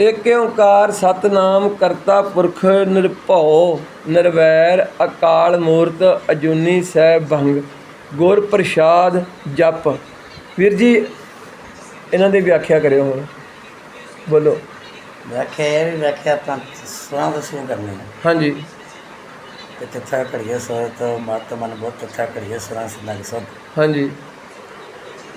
ਏਕ ਓੰਕਾਰ ਸਤਨਾਮ ਕਰਤਾ ਪੁਰਖ ਨਿਰਭਉ ਨਿਰਵੈਰ ਅਕਾਲ ਮੂਰਤ ਅਜੂਨੀ ਸਹਿ ਭੰਗ ਗੁਰ ਪ੍ਰਸਾਦ ਜਪ। ਵੀਰ ਜੀ ਇਹਨਾਂ ਦੀ ਵਿਆਖਿਆ ਕਰਿਓ ਹੁਣ। ਬੋਲੋ। ਵਿਆਖਿਆ ਇਹ ਵੀ ਵਿਆਖਿਆ ਆਪਾਂ ਸੁਣਾ ਤੋਂ ਸ਼ੁਰੂ ਕਰਨੀ ਹੈ। ਹਾਂਜੀ। ਕਿ ਤਥਾ ਘੜੀਏ ਸੋਤ ਮਤ ਮਨ ਬਹੁਤ ਤਥਾ ਘੜੀਏ ਸੁਣਾ ਸੰਗ ਸਭ। ਹਾਂਜੀ।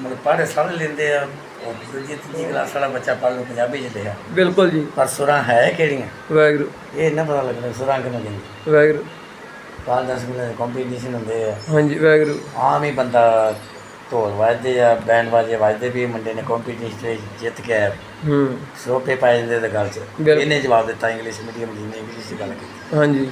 ਮਤਲਬ ਪੜ੍ਹੇ ਸਾਰੇ ਲੈਂਦੇ ਆ। ਉਹ ਦੂਜੀ ਤੀਜੀ ਕਲਾਸ ਵਾਲਾ ਬੱਚਾ ਪੜ੍ਹ ਲੂ ਪੰਜਾਬੀ ਚ ਲਿਆ ਬਿਲਕੁਲ ਜੀ। ਪਰ ਸੁਰਾਂ ਹੈ ਕਿਹੜੀਆਂ? ਵਾਹਿਗੁਰੂ। ਇਹ ਨਾ ਪਤਾ ਲੱਗਦਾ ਸੁਰਾਂ ਕਿਹਨੂੰ ਕਹਿੰਦੇ ਵਾਹਿਗੁਰੂ। ਕਾਲ ਦਸ ਮਿੰਟ ਕੰਪੀਟੀਸ਼ਨ ਹੁੰਦੇ ਆ। ਹਾਂਜੀ ਵਾਹਿਗੁਰੂ। ਆਮ ਹੀ ਬੰਦਾ ਢੋਲ ਵੱਜਦੇ ਆ ਬੈਂਡ ਵਾਜੇ ਵੱਜਦੇ ਵੀ ਮੁੰਡੇ ਨੇ ਕੰਪੀਟੀਸ਼ਨ ਤੇ ਜਿੱਤ ਕੇ ਆਇਆ। ਹੂੰ। ਸਰੋਪੇ ਪਾਏ ਜਾਂਦੇ ਤੇ ਗੱਲ ਚ। ਬਿਲਕੁਲ। ਇਹਨੇ ਜਵਾਬ ਦਿੱਤਾ ਇੰਗਲਿਸ਼ ਮੀਡੀਅਮ ਜੀ ਨੇ ਇੰਗਲਿਸ਼ ਚ ਗੱਲ ਕੀਤੀ। ਹਾਂਜੀ।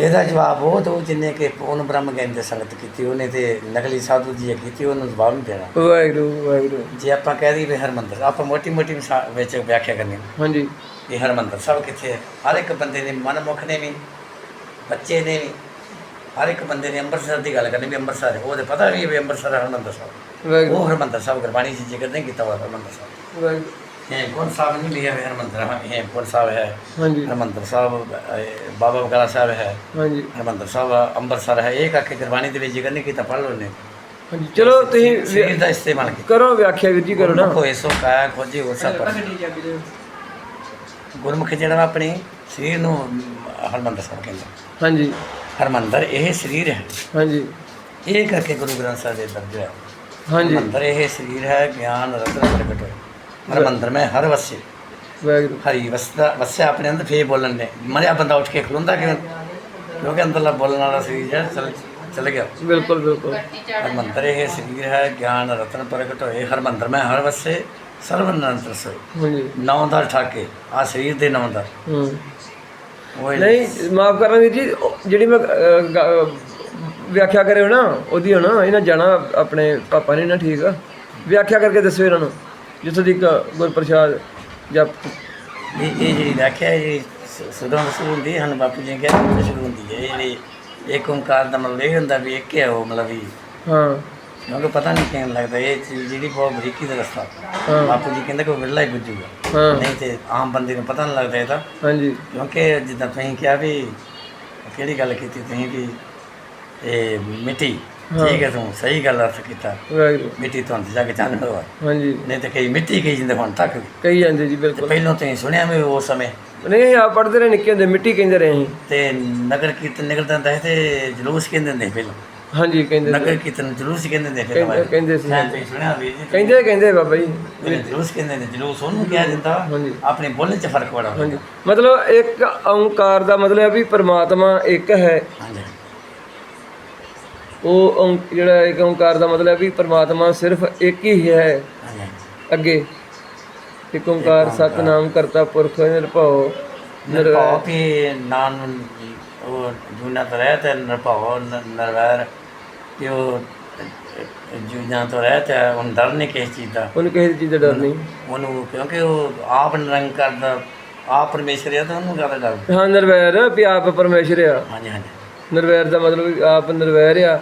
ਇਹਦਾ ਜਵਾਬ ਉਹ ਤੋਂ ਜਿੰਨੇ ਕਿ ਪੂਰਨ ਬ੍ਰਹਮ ਗਿਆਨ ਦੇ ਸੰਗਤ ਕੀਤੀ ਉਹਨੇ ਤੇ ਨਕਲੀ ਸਾਧੂ ਜੀ ਕੀਤੀ ਉਹਨੂੰ ਜਵਾਬ ਨਹੀਂ ਦੇਣਾ। ਵਾਹਿਗੁਰੂ ਵਾਹਿਗੁਰੂ। ਜੇ ਆਪਾਂ ਕਹਿ ਦਈਏ ਵੀ ਹਰਮੰਦਰ ਆਪਾਂ ਮੋਟੀ ਮੋਟੀ ਵਿੱਚ ਵਿਆਖਿਆ ਕਰਨੀ ਹਾਂਜੀ। ਇਹ ਹਰਮੰਦਰ ਸਾਹਿਬ ਕਿੱਥੇ ਹੈ? ਹਰ ਇੱਕ ਬੰਦੇ ਨੇ ਮਨਮੁਖ ਨੇ ਵੀ ਬੱਚੇ ਨੇ ਵੀ ਹਰ ਇੱਕ ਬੰਦੇ ਨੇ ਅੰਮ੍ਰਿਤਸਰ ਦੀ ਗੱਲ ਕਰਨੀ ਵੀ ਅੰਮ੍ਰਿਤਸਰ। ਉਹ ਤੇ ਪਤਾ ਵੀ ਅੰਮ੍ਰਿਤਸਰ ਹਰਮੰਦਰ ਸਾਹਿਬ ਉਹ ਹਰਮੰਦਰ ਸਾਹਿਬ ਗੁਰਬਾਣੀ 'ਚ ਜ਼ਿਕਰ ਨਹੀਂ ਕੀਤਾ ਹੋਇਆ ਹਰਮੰਦਰ ਸਾਹਿਬ ਵਾਹਿਗੁਰੂ। ਹੇਮਕੁੰਟ ਸਾਹਿਬ ਨਹੀਂ ਲਿਆ ਹੋਇਆ ਹਰਮੰਦਰ ਹਾਂ ਹੇਮਕੁੰਟ ਸਾਹਿਬ ਹੈ। ਹਾਂਜੀ। ਹਰਮੰਦਰ ਸਾਹਿਬ ਬਾਬਾ ਬਕਾਲਾ ਸਾਹਿਬ ਹੈ। ਹਾਂਜੀ। ਹਰਮੰਦਰ ਸਾਹਿਬ ਅੰਮ੍ਰਿਤਸਰ ਹੈ। ਇਹ ਕਰਕੇ ਗੁਰਬਾਣੀ ਦੇ ਵਿੱਚ ਜ਼ਿਕਰ ਨਹੀਂ ਕੀਤਾ ਪੜ੍ਹ ਲਓ ਨੇ ਹਾਂਜੀ ਚਲੋ ਤੁਸੀਂ ਸਰੀਰ ਦਾ ਇਸਤੇਮਾਲ ਕਰੋ ਵਿਆਖਿਆ ਵੀਰ ਜੀ ਕਰੋ ਨਾ। ਹੋਏ ਸੋ ਕਾਇਆ ਖੋਜੀ ਹੋ ਸਭ ਗੁਰਮੁਖ ਜਿਹੜਾ ਆਪਣੇ ਸਰੀਰ ਨੂੰ ਹਰਮੰਦਰ ਸਾਹਿਬ ਕਹਿੰਦਾ ਹਾਂਜੀ। ਹਰਮੰਦਰ ਇਹ ਸਰੀਰ ਹੈ। ਹਾਂਜੀ। ਇਹ ਕਰਕੇ ਗੁਰੂ ਗ੍ਰੰਥ ਸਾਹਿਬ ਦੇ ਦਰਜ ਹਾਂਜੀ। ਹਰਮੰਦਰ ਇਹ ਸਰੀਰ ਹੈ ਗਿਆਨ ਰਤਨ ਪ੍ਰਗਟ। ਹੋਇਆ ਹਰਮੰਦਰ ਮੈਂ ਹਰ ਵਸੇ। ਵਾਹਿਗੁਰੂ। ਹਰੀ ਵਸਦਾ ਵਸਿਆ ਆਪਣੇ ਅੰਦਰ ਫੇਰ ਬੋਲਣ ਨੇ ਮਰਿਆ ਬੰਦਾ ਉੱਠ ਕੇ ਖਲੋਂਦਾ ਕਿਉਂ ਕਿਉਂਕਿ ਅੰਦਰਲਾ ਬੋਲਣ ਵਾਲਾ ਸਰੀਰ ਜਿਹੜਾ ਚਲ ਚਲ ਗਿਆ। ਬਿਲਕੁਲ ਬਿਲਕੁਲ। ਹਰਮੰਦਰ ਇਹ ਸਰੀਰ ਹੈ ਗਿਆਨ ਰਤਨ ਪ੍ਰਗਟ ਹੋਏ। ਹਰਮੰਦਰ ਮੈਂ ਹਰ ਵਸੇ ਸਰਵ ਨਿਰੰਤਰ ਨੌ ਦਾ ਠਾਕੇ ਆ ਸਰੀਰ ਦੇ ਨੌ ਦਾ ਹੂੰ। ਨਹੀਂ ਮਾਫ ਕਰਨਾ ਵੀਰ ਜੀ ਜਿਹੜੀ ਮੈਂ ਵਿਆਖਿਆ ਕਰਿਓ ਨਾ ਉਹਦੀ ਹੁਣ ਇਹਨਾਂ ਜਾਣਾ ਆਪਣੇ ਪਾਪਾ ਨੇ ਨਾ ਠੀਕ। ਆ ਵਿਆਖਿਆ ਕਰਕੇ ਦੱਸੋ ਇਹਨਾਂ ਨੂੰ। ਜਿੱਥੋਂ ਦੀ ਗੁਰਪ੍ਰਸਾਦ ਜਪ ਇਹ ਇਹ ਜਿਹੜੀ ਵਿਆਖਿਆ ਹੈ ਜਿਹੜੀ ਹੁੰਦੀ ਹੈ ਹਨ ਬਾਪੂ ਜੀ ਨੇ ਕਿਹਾ ਹੁੰਦੀ ਹੈ ਇਹ ਜਿਹੜੀ ਇੱਕ ਓੰਕਾਰ ਦਾ ਮਤਲਬ ਇਹ ਹੁੰਦਾ ਵੀ ਇੱਕ ਹੈ ਉਹ ਮਤਲਬ ਵੀ ਹਾਂ। ਕਿਉਂਕਿ ਪਤਾ ਨਹੀਂ ਕਿਵੇਂ ਲੱਗਦਾ ਇਹ ਚੀਜ਼ ਜਿਹੜੀ ਬਹੁਤ ਬਰੀਕੀ ਦਾ ਰਸਤਾ। ਬਾਪੂ ਜੀ ਕਹਿੰਦੇ ਕੋਈ ਵਿਰਲਾ ਹੀ ਹਾਂ। ਨਹੀਂ ਤੇ ਆਮ ਬੰਦੇ ਨੂੰ ਪਤਾ ਨਹੀਂ ਲੱਗਦਾ ਇਹਦਾ ਹਾਂਜੀ। ਕਿਉਂਕਿ ਜਿੱਦਾਂ ਤੁਸੀਂ ਕਿਹਾ ਵੀ ਕਿਹੜੀ ਗੱਲ ਕੀਤੀ ਤੁਸੀਂ ਵੀ ਇਹ ਮਿੱਟੀ। ਠੀਕ ਹੈ ਤੂੰ ਸਹੀ ਗੱਲ ਅਰਥ ਕੀਤਾ। ਵਾਹਿਗੁਰੂ। ਮਿੱਟੀ ਤੋਂ ਜਾ ਕੇ ਚਾਨਣ ਹੋਇਆ ਹਾਂਜੀ। ਨਹੀਂ ਤੇ ਕਈ ਮਿੱਟੀ ਕਹੀ ਜਿੰਦੇ ਹੁਣ ਤੱਕ। ਕਹੀ ਜਾਂਦੇ ਜੀ ਤੇ ਬਿਲਕੁਲ। ਪਹਿਲਾਂ ਤੁਸੀਂ ਸੁਣਿਆ ਵੀ ਉਸ ਸਮੇਂ? ਨਹੀਂ ਆ ਪੜਦੇ ਰਹੇ ਨਿੱਕੇ ਹੁੰਦੇ ਮਿੱਟੀ ਕਹਿੰਦੇ ਰਹੇ ਅਸੀਂ। ਤੇ ਨਗਰ ਕੀਰਤਨ ਨਿਕਲਦਾ ਹੁੰਦਾ ਤੇ ਜਲੂਸ ਕਹਿੰਦੇ ਹੁੰਦੇ ਪਹਿਲਾਂ। ਹਾਂਜੀ ਕਹਿੰਦੇ ਨਗਰ ਕੀਰਤਨ ਜਲੂਸ ਕਹਿੰਦੇ ਹੁੰਦੇ ਸੀ ਕਹਿੰਦੇ- ਸੀ। ਮੈਂ ਕਹਿੰਦੇ ਕਹਿੰਦੇ ਬਾਬਾ ਜੀ। ਜਲੂਸ ਕਹਿੰਦੇ ਨੇ ਜਲੂਸ ਉਹਨੂੰ ਕਿਹਾ ਜਾਂਦਾ। ਆਪਣੇ ਬੋਲਣ 'ਚ ਫ਼ਰਕ ਬੜਾ ਹਾਂਜੀ। ਮਤਲਬ ਇੱਕ ਓੰਕਾਰ ਦਾ ਮਤਲਬ ਹੈ ਵੀ ਪ੍ਰਮਾਤਮਾ ਇੱਕ ਹੈ। ਹਾਂਜੀ। ਉਹ ਓਂ- ਜਿਹੜਾ ਇੱਕ ਓੰਕਾਰ ਦਾ ਮਤਲਬ ਹੈ ਵੀ ਪ੍ਰਮਾਤਮਾ ਸਿਰਫ ਇੱਕ ਹੀ ਹੈ। ਹਾਂਜੀ ਅੱਗੇ। ਇੱਕ ਓੰਕਾਰ ਸਤਨਾਮ ਕਰਤਾ ਪੁਰਖ ਨਿਰਭਉ ਨਿਰਭਉ ਵੀ ਨਾਨ ਉਹ ਜੂਨਾ ਤੋਂ ਰਹਿ ਤੇ ਨਿਰਭਉ ਨ- ਨਿਰਵੈਰ। ਕਿ ਉਹ ਜੂਨਾ ਤੋਂ ਰਹਿ ਤੇ ਉਹਨੂੰ ਡਰ ਨਹੀਂ ਕਿਸੇ ਚੀਜ਼ ਦਾ। ਉਹਨੂੰ ਕਿਸੇ ਚੀਜ਼ ਦਾ ਡਰ ਨਹੀਂ। ਉਹਨੂੰ ਕਿਉਂਕਿ ਉਹ ਆਪ ਨਿਰੰਗ ਕਰਦਾ ਆਪ ਪਰਮੇਸ਼ਰ ਹੈ ਤਾਂ ਉਹਨੂੰ ਜ਼ਿਆਦਾ ਡਰ। ਹਾਂ ਨਿਰਵੈਰ ਵੀ ਆਪ ਪਰਮੇਸ਼ਰ ਆ। ਹਾਂਜੀ ਹਾਂਜੀ। ਨਿਰਵੈਰ ਦਾ ਮਤਲਬ ਆਪ ਨਿਰਵੈਰ ਆ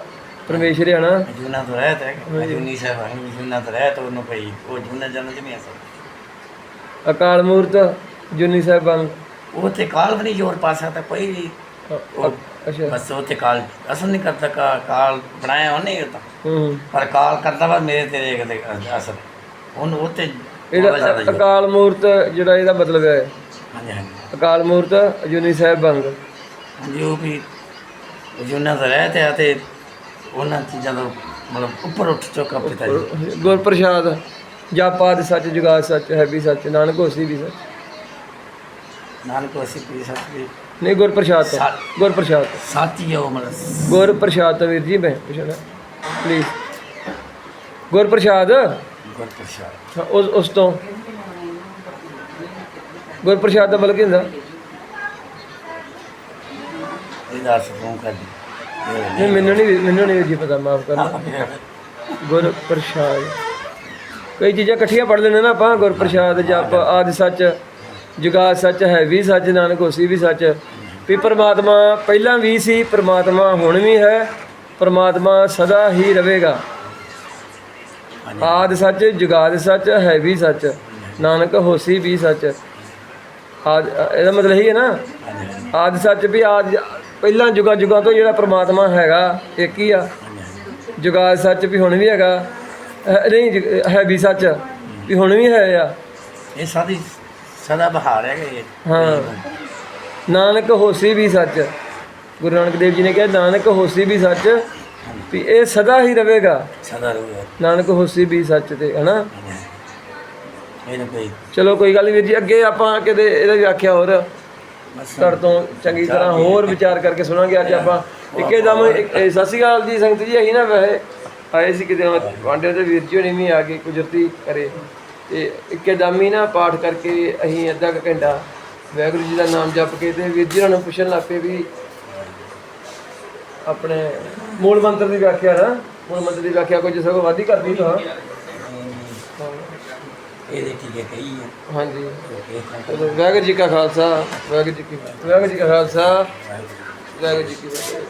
ਪਰਮੇਸ਼ਰ ਆ ਨਾ। ਜੂਨਾ ਤੋਂ ਰਹਿ ਤੇ ਜੂਨੀ ਸਾਹਿਬ ਹੈ ਜੂਨਾ ਤੋਂ ਰਹਿ ਤੇ ਉਹਨੂੰ ਕੋਈ ਉਹ ਜੂਨਾ ਜਨਮ ਚ ਨਹੀਂ ਆ ਸਕਦਾ? ਅਕਾਲ ਮੂਰਤ ਜੁਨੀ ਸਾਹਿਬਾਂ ਉਹ ਤੇ ਕਾਲ ਵੀ ਨਹੀਂ ਜ਼ੋਰ ਪਾ ਸਕਦਾ ਕੋਈ ਵੀ। ਅੱਛਾ। ਬਸ ਉਹ ਤੇ ਕਾਲ ਅਸਲ ਨਹੀਂ ਕਰਦਾ ਕਾ- ਕਾਲ ਬਣਾਇਆ ਉਹਨੇ ਉਹ ਤਾਂ। ਹੂੰ ਪਰ ਕਾਲ ਕਰਦਾ ਵਾ ਮੇਰੇ ਤੇਰੇ ਕਦੇ ਅਸਲ। ਉਹਨੂੰ ਉਹ ਤੇ ਇਹਦਾ। ਅਕਾਲ ਮੂਰਤ ਜਿਹੜਾ ਇਹਦਾ ਮਤਲਬ ਹੈ। ਹਾਂਜੀ ਹਾਂਜੀ। ਅਕਾਲ ਮੂਰਤ ਜੁਨੀ ਸਾਹਿਬ ਬੰਗ ਹਾਂਜੀ ਉਹ ਵੀ ਜੂਨਾ ਤੋਂ ਰਹਿ ਤੇ ਆ ਤੇ ਉਹਨਾਂ ਚੀਜ਼ਾਂ ਤੋਂ ਮਤਲਬ ਉੱਪਰ ਉੱਠ ਚੁੱਕਾ ਪਿਤਾ ਜੀ ਗੁਰਪ੍ਰਸਾਦ ਜਾਪਾਦ ਸੱਚ ਜੁਗਾਦ ਸੱਚ ਹੈ ਵੀ ਸੱਚ ਨਾਨਕ ਹੋਸੀ ਵੀ ਸੱਚ। ਨਾਨਕ ਅਸੀਂ ਪੀ ਸਕਦੇ ਨਹੀਂ ਗੁਰਪ੍ਰਸਾਦ ਤੋਂ। ਸਾ- ਗੁਰਪ੍ਰਸਾਦ ਤੋਂ। ਸਾਥੀ ਹੈ ਉਹ ਮਤਲਬ। ਗੁਰਪ੍ਰਸਾਦ ਤੋਂ ਵੀਰ ਜੀ ਮੈਂ ਪੁੱਛਣਾ। ਪਲੀਜ਼ ਗੁਰਪ੍ਰਸਾਦ? ਗੁਰਪ੍ਰਸਾਦ। ਹਾਂ, ਉਸ ਉਸ ਤੋਂ। ਗੁਰਪ੍ਰਸਾਦ ਦਾ ਮਤਲਬ ਕੀ ਹੁੰਦਾ? ਇਹਦਾ ਅਰਥ ਤੂੰ ਕਰ ਦੀ। ਨਹੀਂ, ਮੈਨੂੰ ਨਹੀਂ ਮੈਨੂੰ ਨਹੀਂ ਜੀ ਪਤਾ, ਮਾਫ ਕਰਨਾ। ਗੁਰਪ੍ਰਸਾਦ ਕਈ ਚੀਜ਼ਾਂ ਇਕੱਠੀਆਂ ਪੜ੍ਹ ਲੈਣੇ ਨਾ ਆਪਾਂ ਗੁਰਪ੍ਰਸਾਦ ਜਪ ਆਦਿ ਸੱਚ, ਜੁਗਾਦ ਸੱਚ ਹੈ, ਵੀ ਸੱਚ ਨਾਨਕ ਹੋਸੀ ਵੀ ਸੱਚ। ਵੀ ਪ੍ਰਮਾਤਮਾ ਪਹਿਲਾਂ ਵੀ ਸੀ, ਪ੍ਰਮਾਤਮਾ ਹੁਣ ਵੀ ਹੈ, ਪ੍ਰਮਾਤਮਾ ਸਦਾ ਹੀ ਰਹੇਗਾ। ਆਦਿ ਸੱਚ, ਜੁਗਾਦ ਸੱਚ ਹੈ, ਵੀ ਸੱਚ। ਨਾਨਕ ਹੋਸੀ ਵੀ ਸੱਚ। ਆਦ ਇਹਦਾ ਮਤਲਬ ਇਹ ਹੈ ਨਾ। ਹਾਂਜੀ ਆਦ ਸੱਚ ਵੀ ਆਦ ਪਹਿਲਾਂ ਜੁਗਾ ਜੁਗਾ ਤੋਂ ਜਿਹੜਾ ਪ੍ਰਮਾਤਮਾ ਹੈਗਾ ਇੱਕ ਹੀ ਆ। ਜੁਗਾਦ ਸੱਚ ਵੀ ਹੁਣ ਵੀ ਹੈਗਾ। ਨਹੀਂ ਜੁਗ- ਹੈ ਵੀ ਸੱਚ ਵੀ ਹੁਣ ਵੀ ਹੈ ਆ। ਇਹ ਸਾਡੀ ਸਦਾ ਬਹਾਰ ਹੈ ਕਿ ਹਾਂ। ਨਾਨਕ ਹੋਸੀ ਵੀ ਸੱਚ। ਗੁਰੂ ਨਾਨਕ ਦੇਵ ਜੀ ਨੇ ਕਿਹਾ ਨਾਨਕ ਹੋਸੀ ਵੀ ਸੱਚ ਵੀ ਇਹ ਸਦਾ ਹੀ ਰਹੇਗਾ। ਸਦਾ ਰਹੂਗਾ। ਨਾਨਕ ਹੋਸੀ ਵੀ ਸੱਚ ਤੇ ਹਨਾ? ਚਲੋ ਕੋਈ ਗੱਲ ਨਹੀਂ ਵੀਰ ਜੀ ਅੱਗੇ ਆਪਾਂ ਕਿਤੇ ਇਹਦਾ ਵਿਆਖਿਆ ਹੋਰ। ਤੁਹਾਡੇ ਤੋਂ ਚੰਗੀ ਤਰ੍ਹਾਂ ਹੋਰ ਵਿਚਾਰ ਕਰਕੇ ਸੁਣਾਂਗੇ ਅੱਜ ਆਪਾਂ। ਇੱਕੇ ਦਮ ਸਤਿ ਸ਼੍ਰੀ ਅਕਾਲ ਜੀ ਸੰਗਤ ਜੀ ਅਸੀਂ ਨਾ ਵੈਸੇ ਆਏ ਸੀ ਕਿਤੇ ਵਾਂਡੇ ਤੇ ਵੀਰ ਜੀ ਹੋਣੀ ਵੀ ਆ ਕੇ ਕੁਦਰਤੀ ਕਰੇ। ਤੇ ਇੱਕੇ ਦਮ ਹੀ ਨਾ ਪਾਠ ਕਰਕੇ ਅਸੀਂ ਅੱਧਾ ਕੁ ਘੰਟਾ ਵਾਹਿਗੁਰੂ ਜੀ ਦਾ ਨਾਮ ਜਪ ਕੇ ਤੇ ਵੀਰ ਜੀ ਨੂੰ ਪੁੱਛਣ ਲੱਗ ਪਏ ਵੀ ਆਪਣੇ ਮੂਲ ਮੰਤਰ ਦੀ ਵਿਆਖਿਆ ਨਾ। ਮੂਲ ਮੰਤਰ ਦੀ ਵਿਆਖਿਆ ਕੋਈ ਜਿਸ ਕੋ ਵਾਦੀ ਕਰਦੀ ਤਾਂ ਇਹਦੇ ਕੀ ਕਹੀ ਹੈ ਹਾਂਜੀ। ਚਲੋ ਵਾਹਿਗੁਰੂ ਜੀ ਕਾ ਖਾਲਸਾ ਵਾਹਿਗੁਰੂ ਜੀ ਕੀ ਫਤਿਹ। ਵਾਹਿਗੁਰੂ ਜੀ ਕਾ ਖਾਲਸਾ ਵਾਹਿਗੁਰੂ ਜੀ ਕੀ ਫਤਿਹ।